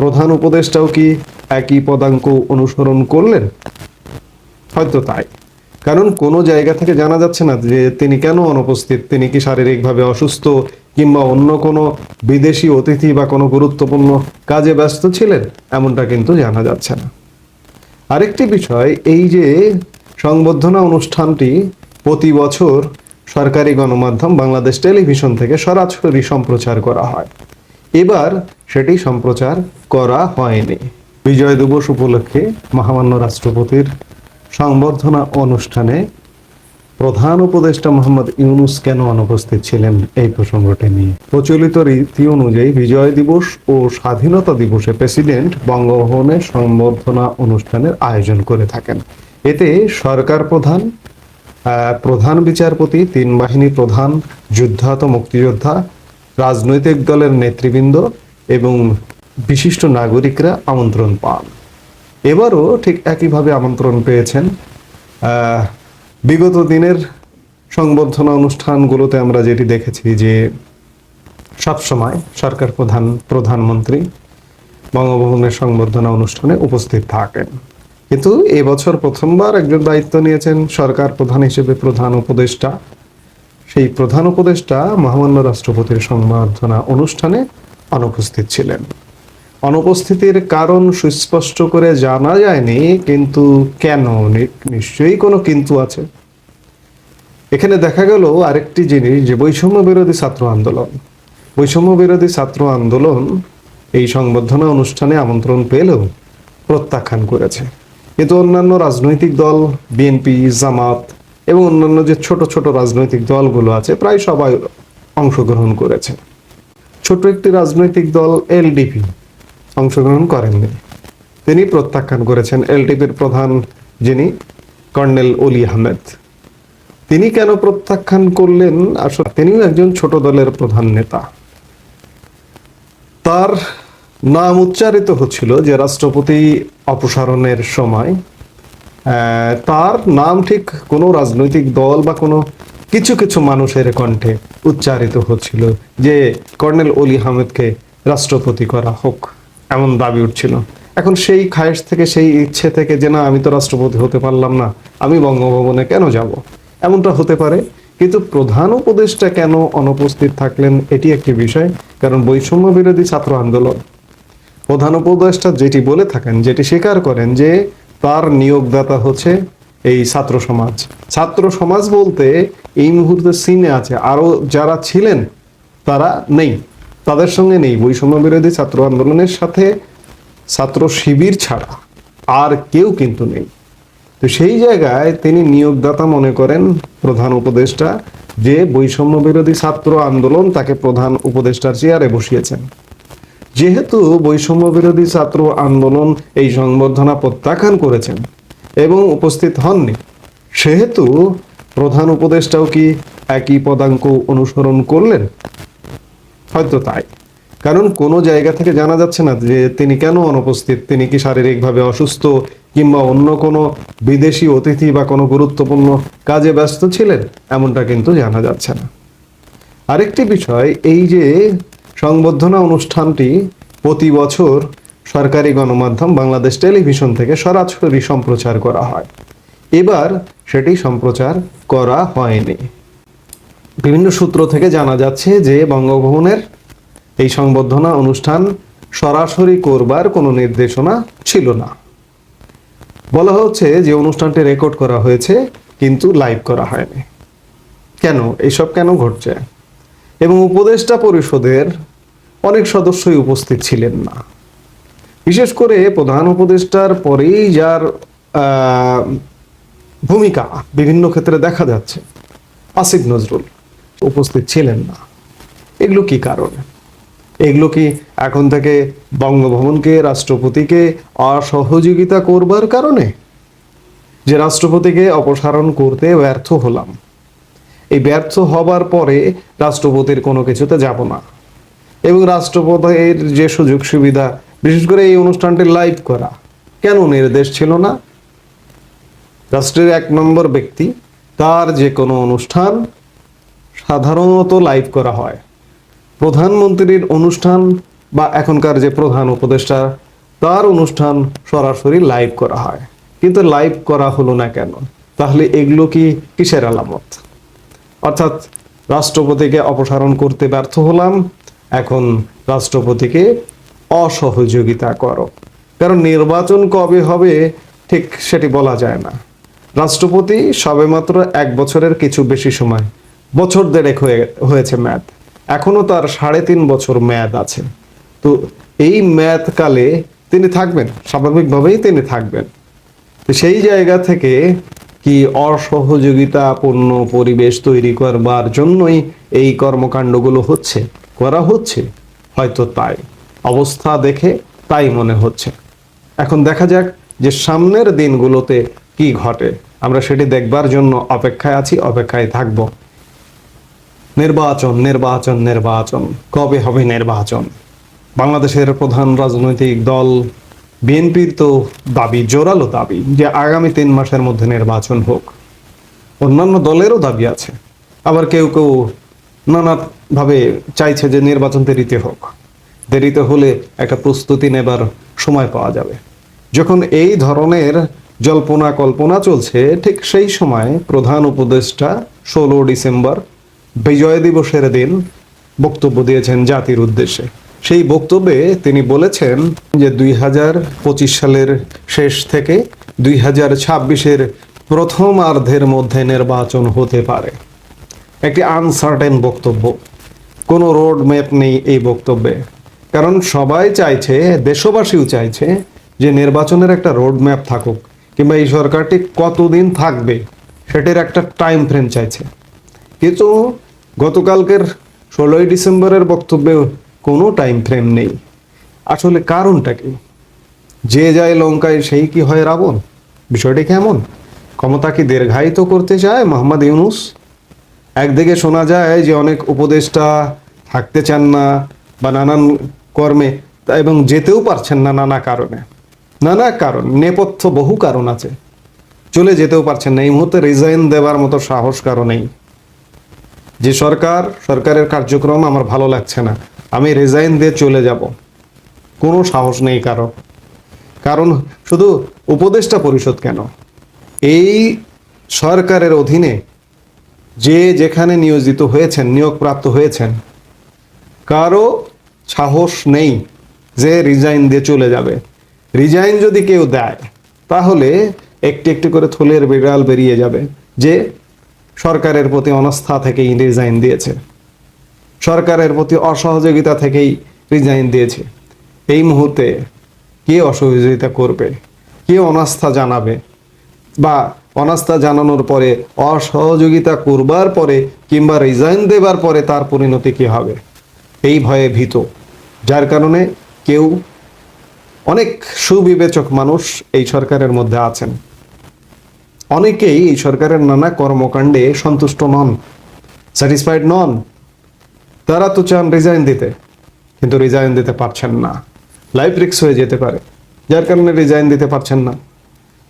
প্রধান উপদেষ্টাও কি একই পদাঙ্ক অনুসরণ করলেন? হয়তো তাই। কারণ কোনো জায়গা থেকে জানা যাচ্ছে না যে তিনি কেন অনুপস্থিত, তিনি কি শারীরিকভাবে অসুস্থ কিংবা অন্য কোনো বিদেশি অতিথি বা কোনো গুরুত্বপূর্ণ কাজে ব্যস্ত ছিলেন, এমনটা কিন্তু জানা যাচ্ছে না। আরেকটি বিষয়, এই যে সংবর্ধনা অনুষ্ঠানটি প্রতি বছর সরকারি গণমাধ্যম বাংলাদেশ টেলিভিশন থেকে সরাসরি সম্প্রচার করা হয়। এবার সেটি সম্প্রচার করা হয়নি। বিজয় দিবস উপলক্ষে মহামান্য রাষ্ট্রপতির সংবর্ধনা অনুষ্ঠানে প্রধান উপদেষ্টা মোহাম্মদ ইউনুস কেন অনুপস্থিত ছিলেন এই প্রসঙ্গটি নিয়ে? প্রচলিত রীতি অনুযায়ী বিজয় দিবস ও স্বাধীনতা দিবসে প্রেসিডেন্ট বঙ্গভবনে সংবর্ধনা অনুষ্ঠানের আয়োজন করে থাকেন। এতে সরকার প্রধান প্রধান বিচারপতি, তিন বাহিনী প্রধান, যুদ্ধাহত মুক্তিযোদ্ধা রাজনৈতিক দলের নেতৃবৃন্দ এবং বিশিষ্ট নাগরিকরা আমন্ত্রণ পান। এবারও ঠিক একইভাবে আমন্ত্রণ পেয়েছেন বিগত দিনের সংবর্ধনা অনুষ্ঠানগুলোতে আমরা যেটি দেখেছি যে সবসময় সরকার প্রধান, প্রধানমন্ত্রী বঙ্গভবনের সংবর্ধনা অনুষ্ঠানে উপস্থিত থাকেন। কিন্তু এবছর প্রথমবার একজন দায়িত্ব নিয়েছেন সরকার প্রধান হিসেবে প্রধান উপদেষ্টা। সেই প্রধান উপদেষ্টা মহামান্য রাষ্ট্রপতির সংবর্ধনা অনুষ্ঠানে অনুপস্থিত ছিলেন। অনুপস্থিতির কারণ সুস্পষ্ট করে জানা যায়নি, কিন্তু কেন? নিশ্চয়ই কোনো কিন্তু আছে। এখানে দেখা গেল আরেকটি জিনিস যে বৈষম্য বিরোধী ছাত্র আন্দোলন। বৈষম্য বিরোধী ছাত্র আন্দোলন এই সংবর্ধনা অনুষ্ঠানে আমন্ত্রণ পেলেও প্রত্যাখ্যান করেছে। কিন্তু অন্যান্য রাজনৈতিক দল, বিএনপি, জামাত এবং অন্যান্য যে ছোট ছোট রাজনৈতিক দলগুলো আছে, প্রায় সবাই অংশগ্রহণ করেছে। ছোট একটি রাজনৈতিক দল এলডিপি অংশগ্রহণ করেননি। তিনি প্রত্যাখ্যান করেছেন এলডিপির প্রধান, যিনি কর্নেল অলি আহমেদ। তিনি কেন প্রত্যাখ্যান করলেন? আসলে তিনিও একজন ছোট দলের প্রধান নেতা। তার নাম উচ্চারিত হচ্ছিল যে রাষ্ট্রপতি অপসারণের সময় তার নাম ঠিক কোনো রাজনৈতিক দল বা কোনো কিছু কিছু মানুষের কণ্ঠে উচ্চারিত হচ্ছিল যে কর্নেল অলি আহমেদকে রাষ্ট্রপতি করা হোক, এমন দাবি উঠছিল। এখন সেই খায়েশ থেকে, সেই ইচ্ছে থেকে যে না, আমি তো রাষ্ট্রপতি হতে পারলাম না, আমি বঙ্গভবনে কেন যাব? এমনটা হতে পারে, কিন্তু প্রধান উপদেষ্টা কেন অনুপস্থিত থাকলেন এটি একটি বিষয়, কারণ বৈষম্য বিরোধী ছাত্র আন্দোলন। প্রধান উপদেষ্টা যেটি বলে থাকেন, যেটি স্বীকার করেন যে তার নিয়োগদাতা হচ্ছে এই ছাত্র সমাজ। ছাত্র সমাজ বলতে এই মুহূর্তে সিনে আছে। আরও যারা ছিলেন, তারা নেই। তাদের সঙ্গে নেই। বৈষম্য বিরোধী ছাত্র আন্দোলনের সাথে ছাত্র শিবির ছাড়া আর কেউ কিন্তু নেই। তো সেই জায়গায় তিনি নিয়োগদাতা মনে করেন প্রধান উপদেষ্টা, যে বৈষম্য বিরোধী ছাত্র আন্দোলন তাকে প্রধান উপদেষ্টার চেয়ারে বসিয়েছেন। যেহেতু বৈষম্য বিরোধী ছাত্র আন্দোলন এই সংবর্ধনা প্রত্যাখ্যান করেছেন এবং উপস্থিত হননি, সেহেতু প্রধান উপদেষ্টাও কি একই পদাঙ্ক অনুসরণ করলেন? হয়তো তাই। কারণ কোনো জায়গা থেকে জানা যাচ্ছে না যে তিনি কেন অনুপস্থিত, তিনি কি শারীরিকভাবে অসুস্থ কিংবা অন্য কোনো বিদেশি অতিথি বা কোনো গুরুত্বপূর্ণ কাজে ব্যস্ত ছিলেন, এমনটা কিন্তু জানা যাচ্ছে না। আরেকটি বিষয়, এই যে সংবর্ধনা অনুষ্ঠানটি প্রতি বছর সরকারি গণমাধ্যম বাংলাদেশ টেলিভিশন থেকে সরাসরি সম্প্রচার করা হয়। এবার সেটি সম্প্রচার করা হয়নি। বিভিন্ন সূত্র থেকে জানা যাচ্ছে যে বঙ্গভবনের এই সংবর্ধনা অনুষ্ঠান সরাসরি করবার কোনো নির্দেশনা ছিল না। বলা হচ্ছে যে অনুষ্ঠানটি রেকর্ড করা হয়েছে, কিন্তু লাইভ করা হয়নি। কেন? এইসব কেন ঘটছে? এবং উপদেষ্টা পরিষদের অনেক সদস্যই উপস্থিত ছিলেন না। বিশেষ করে প্রধান উপদেষ্টার পরেই যার ভূমিকা বিভিন্ন ক্ষেত্রে দেখা যাচ্ছে। আসিফ নজরুল উপস্থিত ছিলেন না। এগুলো কি কারণে? এগুলো কি এখন থেকে বঙ্গভবনকে, রাষ্ট্রপতিকে অসহযোগিতা করবার কারণে? যে রাষ্ট্রপতিকে অপসারণ করতে ব্যর্থ হলাম। এই ব্যর্থ হবার পরে রাষ্ট্রপতির কোনো কিছুতে যাব না। এবং রাষ্ট্রপতির যে সুযোগ সুবিধা, বিশেষ করে এই অনুষ্ঠানটি লাইভ করা, কেন নির্দেশ ছিল না? রাষ্ট্রের এক নম্বর ব্যক্তি, তার যে কোনো অনুষ্ঠান সাধারণত লাইভ করা হয়। প্রধানমন্ত্রীর অনুষ্ঠান বা এখনকার যে প্রধান উপদেষ্টা, তার অনুষ্ঠান সরাসরি লাইভ করা হয়। কিন্তু লাইভ করা হলো না কেন? তাহলে এগুলো কি কিসের আলামত? অর্থাৎ রাষ্ট্রপতিকে অপসারণ করতে ব্যর্থ হলাম এখন রাষ্ট্রপতিকে অসহযোগিতা করো। কারণ নির্বাচন কবে হবে ঠিক সেটি বলা যায় না। রাষ্ট্রপতি সবেমাত্র এক বছরের কিছু বেশি সময়, বছর দেড়েক হয়ে, হয়েছে ম্যাথ এখনও তার সাড়ে তিন বছর মেয়াদ আছে। তো এই মেয়াদ কালে তিনি থাকবেন, স্বাভাবিকভাবেই তিনি থাকবেন। তো সেই জায়গা থেকে কি অসহযোগিতাপূর্ণ পরিবেশ তৈরি করবার জন্যই এই কর্মকাণ্ডগুলো হচ্ছে? করা হচ্ছে, হয়তো তাই। অবস্থা দেখে তাই মনে হচ্ছে। এখন দেখা যাক যে সামনের দিনগুলোতে কি ঘটে। আমরা সেটি দেখবার জন্য অপেক্ষায় আছি, অপেক্ষায় থাকব। নির্বাচন নির্বাচন নির্বাচন। কবে হবে নির্বাচন? বাংলাদেশের প্রধান রাজনৈতিক দল বিএনপির তো দাবি, জোরালো দাবি, যে আগামী তিন মাসের মধ্যে নির্বাচন হোক। অন্যান্য দলেরও দাবি আছে। আবার কেউ কেউ নানাভাবে চাইছে যে নির্বাচন দেরিতে হোক। দেরিতে হলে একটা প্রস্তুতি নেবার সময় পাওয়া যাবে। যখন এই ধরনের জল্পনা কল্পনা চলছে, ঠিক সেই সময় প্রধান উপদেষ্টা ষোলো ডিসেম্বর বিজয় দিবসের দিন বক্তব্য দিয়েছেন জাতির উদ্দেশ্যে। সেই বক্তব্যে তিনি বলেছেন যে দুই হাজার পঁচিশ সালের শেষ থেকে দুই হাজার ছাব্বিশের প্রথমার্ধের মধ্যে নির্বাচন হতে পারে। একটি আনসার্টেন বক্তব্য। কোনো রোড ম্যাপ নেই এই বক্তব্যে। কারণ সবাই চাইছে, দেশবাসীও চাইছে যে নির্বাচনের একটা রোড ম্যাপ থাকুক, কিংবা এই সরকারটি কতদিন থাকবে সেটির একটা টাইম ফ্রেম চাইছে। কিন্তু গতকালকের ষোলোই ডিসেম্বরের বক্তব্যে কোনো টাইম ফ্রেম নেই। আসলে কারণটা কি? যে যায় লঙ্কায় সেই কি হয় রাবণ? বিষয়টি কেমন? ক্ষমতা কি দীর্ঘায়িত করতে চায় মোহাম্মদ ইউনুস? একদিকে শোনা যায় যে অনেক উপদেষ্টা থাকতে চান না বা নানান কর্মে এবং যেতেও পারছেন না নানা কারণে। নানা কারণ, নেপথ্য বহু কারণ আছে। চলে যেতেও পারছেন না। এই মুহূর্তে রিজাইন দেওয়ার মতো সাহস কারও নেই। যে সরকার, সরকারের কার্যক্রম আমার ভালো লাগছে না। আমি রিজাইন দিয়ে চলে যাব। কোনো সাহস নেই কারও। কারণ শুধু উপদেষ্টা পরিষদ কেন? এই সরকারের অধীনে যে যেখানে নিয়োজিত হয়েছেন, নিয়োগপ্রাপ্ত হয়েছেন, কারও সাহস নেই যে রিজাইন দিয়ে চলে যাবে। রিজাইন যদি কেউ দেয়, তাহলে একটি একটি করে থলের বিড়াল বেরিয়ে যাবে যে সরকারের প্রতি অনাস্থা থেকেই রিজাইন দিয়েছে। সরকারের প্রতি অসহযোগিতা থেকেই রিজাইন দিয়েছে। এই মুহূর্তে কে অসহযোগিতা করবে? কে অনাস্থা জানাবে? বা অনাস্থা জানানোর পরে অসহযোগিতা করবার পরে কিংবা রিজাইন দেবার পরে তার পরিণতি কি হবে? এই ভয়ে ভীত। যার কারণে কেউ অনেক সুবিবেচক মানুষ এই সরকারের মধ্যে আছেন। অনেকেই এই সরকারের নানা কর্মকাণ্ডে সন্তুষ্ট নন স্যাটিসফাইড নন। তারা তো চান রিজাইন দিতে, কিন্তু রিজাইন দিতে পারছেন না। লাইফ রিক্স হয়ে যেতে পারে, যার কারণে রিজাইন দিতে পারছেন না।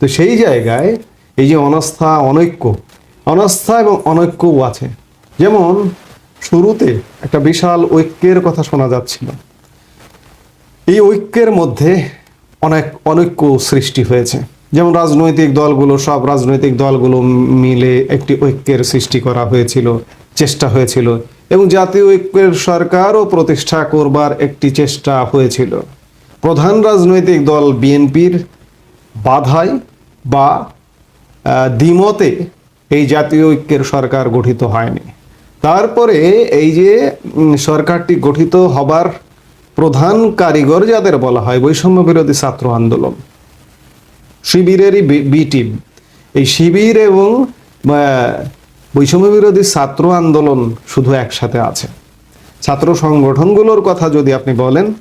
তো সেই জায়গায় এই যে অনাস্থা, অনৈক্য। অনাস্থা এবং অনৈক্যও আছে। যেমন শুরুতে একটা বিশাল ঐক্যের কথা শোনা যাচ্ছিল। এই ঐক্যের মধ্যে অনেক অনৈক্য সৃষ্টি হয়েছে। যেমন রাজনৈতিক দলগুলো, সব রাজনৈতিক দলগুলো মিলে একটি ঐক্যের সৃষ্টি করা হয়েছিল, চেষ্টা হয়েছিল। এবং জাতীয় ঐক্যের সরকারও প্রতিষ্ঠা করবার একটি চেষ্টা হয়েছিল। প্রধান রাজনৈতিক দল বিএনপির বাধায় বা দ্বিমতে এই জাতীয় ঐক্যের সরকার গঠিত হয়নি। তারপরে এই যে সরকারটি গঠিত হবার প্রধান কারিগর যাদের বলা হয়, বৈষম্য বিরোধী ছাত্র আন্দোলন, শিবিরেরই বি- টিম। এই শিবির এবং বৈষম্য বিরোধী ছাত্র আন্দোলন শুধু একসাথে আছে। ছাত্র সংগঠনগুলোর কথা যদি আপনি বলেন,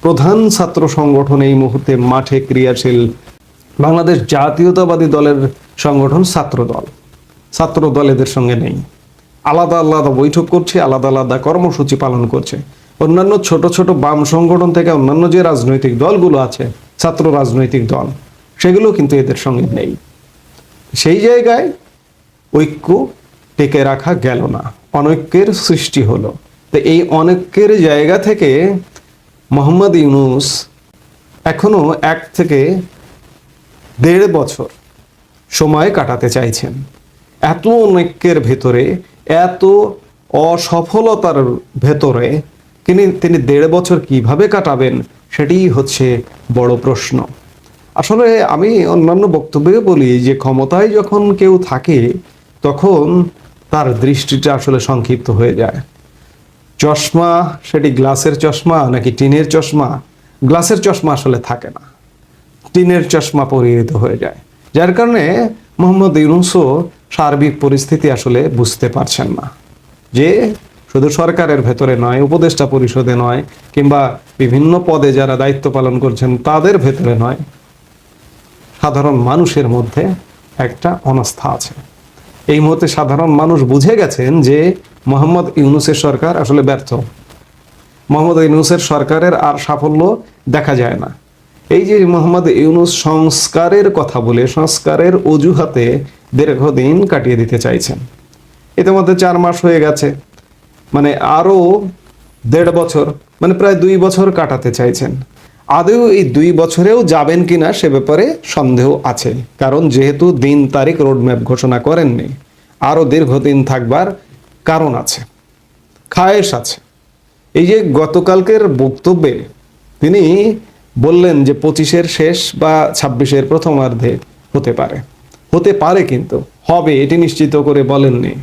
প্রধান ছাত্র সংগঠন এই মুহূর্তে মাঠে ক্রিয়াশীল বাংলাদেশ জাতীয়তাবাদী দলের সংগঠন ছাত্র দল ছাত্র দল এদের সঙ্গে নেই। আলাদা আলাদা বৈঠক করছে, আলাদা আলাদা কর্মসূচি পালন করছে। অন্যান্য ছোট ছোট বাম সংগঠন থেকে অন্যান্য যে রাজনৈতিক দলগুলো আছে, ছাত্র রাজনৈতিক দল, সেগুলো কিন্তু এদের সঙ্গে নেই। সেই জায়গায় ঐক্য টেকে রাখা গেল না। অনৈক্যের সৃষ্টি হলো। তো এই অনৈক্যের জায়গা থেকে মোহাম্মদ ইউনুস এখনও এক থেকে দেড় বছর সময় কাটাতে চাইছেন। এত অনৈক্যের ভেতরে, এত অসফলতার ভেতরে তিনি তিনি দেড় বছর কীভাবে কাটাবেন সেটিই হচ্ছে বড় প্রশ্ন। আসলে আমি অন্যান্য বক্তব্যে বলি যে ক্ষমতায় যখন কেউ থাকে, তখন তার দৃষ্টিটা আসলে সংক্ষিপ্ত হয়ে যায়। চশমা, সেটি গ্লাসের চশমা নাকি টিনের চশমা? গ্লাসের চশমা আসলে থাকে না। টিনের চশমা পরিহিত হয়ে যায়। যার কারণে মোহাম্মদ ইউনুসও সার্বিক পরিস্থিতি আসলে বুঝতে পারছেন না। যে শুধু সরকারের ভেতরে নয়, উপদেষ্টা পরিষদে নয়, কিংবা বিভিন্ন পদে যারা দায়িত্ব পালন করছেন, তাদের ভেতরে নয়, সাধারণ মানুষের মধ্যে একটা অনাস্থা আছে। এই মুহূর্তে সাধারণ মানুষ বুঝে গেছেন যে মোহাম্মদ ইউনুসের সরকার আসলে ব্যর্থ। মোহাম্মদ ইউনুসের সরকারের আর সাফল্য দেখা যায় না। এই যে মোহাম্মদ ইউনুস সংস্কারের কথা বলে সংস্কারের অজুহাতে দীর্ঘদিন কাটিয়ে দিতে চাইছেন। ইতিমধ্যে চার মাস হয়ে গেছে। মানে আরও দেড় বছর মানে প্রায় দুই বছর কাটাতে চাইছেন। আদৌ এই দুই বছরেও যাবেন কিনা সে ব্যাপারে সন্দেহ আছে, কারণ যেহেতু দিন তারিখ রোডম্যাপ ঘোষণা করেননি আরও দীর্ঘদিন থাকবার কারণ আছে, খায়েশ আছে। এই যে গতকালকের বক্তব্যে তিনি বললেন যে পঁচিশের শেষ বা ছাব্বিশের প্রথমার্ধে হতে পারে। হতে পারে কিন্তু। হবে, এটি নিশ্চিত করে বলেননি।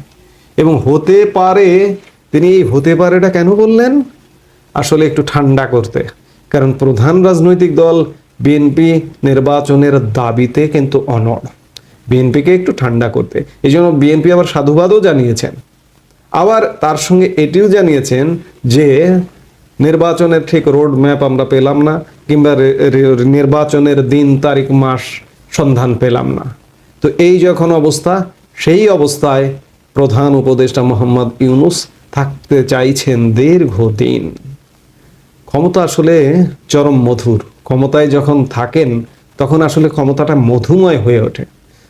এবং হতে পারে, তিনি এই হতে পারেটা কেন বললেন? আসলে একটু ঠান্ডা করতে। কারণ প্রধান রাজনৈতিক দল বিএনপি নির্বাচনের দাবিতে কিন্তু অনড়। বিএনপিকে একটু ঠান্ডা করতে। এই জন্য বিএনপি আবার সাধুবাদও জানিয়েছেন। আবার তার সঙ্গে এটিও জানিয়েছেন যে নির্বাচনের ঠিক রোড ম্যাপ আমরা পেলাম না। কিংবা নির্বাচনের দিন, তারিখ, মাস সন্ধান পেলাম না। তো এই যখন অবস্থা, সেই অবস্থায় প্রধান উপদেষ্টা মোহাম্মদ ইউনুস থাকতে চাইছেন দীর্ঘদিন। ক্ষমতা আসলে চরম মধুর। ক্ষমতায় যখন থাকেন, তখন আসলে ক্ষমতাটা মধুময় হয়ে ওঠে।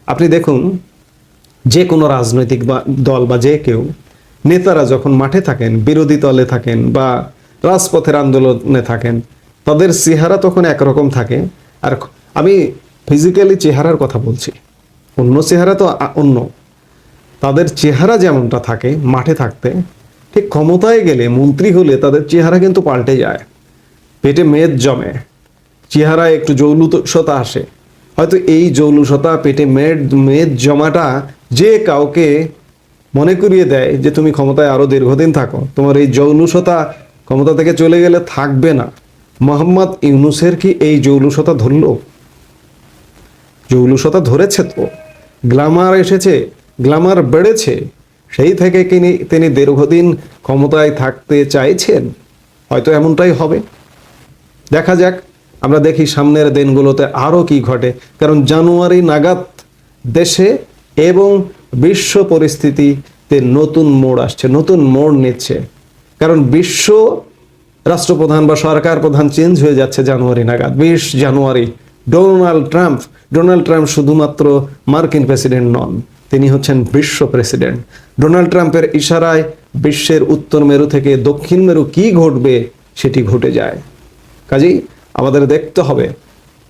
আপনি দেখুন, যে কোনো রাজনৈতিক দল বা যে কেউ, নেতারা যখন মাঠে থাকেন, বিরোধী দলে থাকেন বা রাজপথের আন্দোলনে থাকেন তাদের চেহারা তখন একরকম থাকে। আর আমি ফিজিক্যালি চেহারার কথা বলছি। অন্য চেহারা তো অন্য। তাদের চেহারা যেমনটা থাকে, মাঠে থাকতে, ঠিক ক্ষমতায় গেলে, মন্ত্রী হলে তাদের চেহারা কিন্তু পাল্টে যায়। পেটে মেদ জমে। চেহারায় একটু জৌলুসতা আসে। হয়তো এই জৌলুসতা, পেটে মেদ মেদ জমাটা যে কাউকে মনে করিয়ে দেয় যে তুমি ক্ষমতায় আরও দীর্ঘদিন থাকো, তোমার এই জৌলুসতা ক্ষমতা থেকে চলে গেলে থাকবে না। মোহাম্মদ ইউনুসের কি এই জৌলুসতা ধরলো? জৌলুসতা ধরেছে তো। গ্লামার এসেছে গ্ল্যামার বেড়েছে। সেই থেকে তিনি তিনি দীর্ঘদিন ক্ষমতায় থাকতে চাইছেন। হয়তো এমনটাই হবে। দেখা যাক, আমরা দেখি সামনের দিনগুলোতে আরও কি ঘটে। কারণ জানুয়ারি নাগাদ দেশে এবং বিশ্ব পরিস্থিতিতে নতুন মোড় আসছে, নতুন মোড় নিচ্ছে। কারণ বিশ্ব রাষ্ট্রপ্রধান বা সরকার প্রধান চেঞ্জ হয়ে যাচ্ছে জানুয়ারি নাগাদ। বিশ January, Donald Trump Donald Trump শুধুমাত্র মার্কিন প্রেসিডেন্ট নন, তিনি হচ্ছেন বিশ্ব প্রেসিডেন্ট। ডোনাল্ড ট্রাম্পের ইশারায় বিশ্বের উত্তর মেরু থেকে দক্ষিণ মেরু কি ঘটবে সেটি ঘটে যায়। কাজেই আমাদের দেখতে হবে,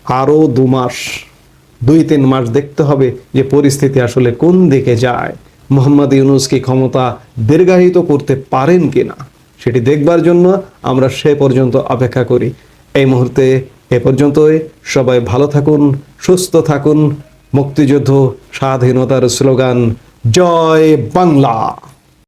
আরও দু মাস, দুই তিন মাস দেখতে হবে যে পরিস্থিতি আসলে কোন দিকে যায়। মোহাম্মদ ইউনুস কি ক্ষমতা দীর্ঘায়িত করতে পারেন কিনা? সেটি দেখবার জন্য আমরা সে পর্যন্ত অপেক্ষা করি। এই মুহূর্তে এ পর্যন্তই। সবাই ভালো থাকুন, সুস্থ থাকুন। মুক্তিযুদ্ধ স্বাধীনতার স্লোগান, জয় বাংলা।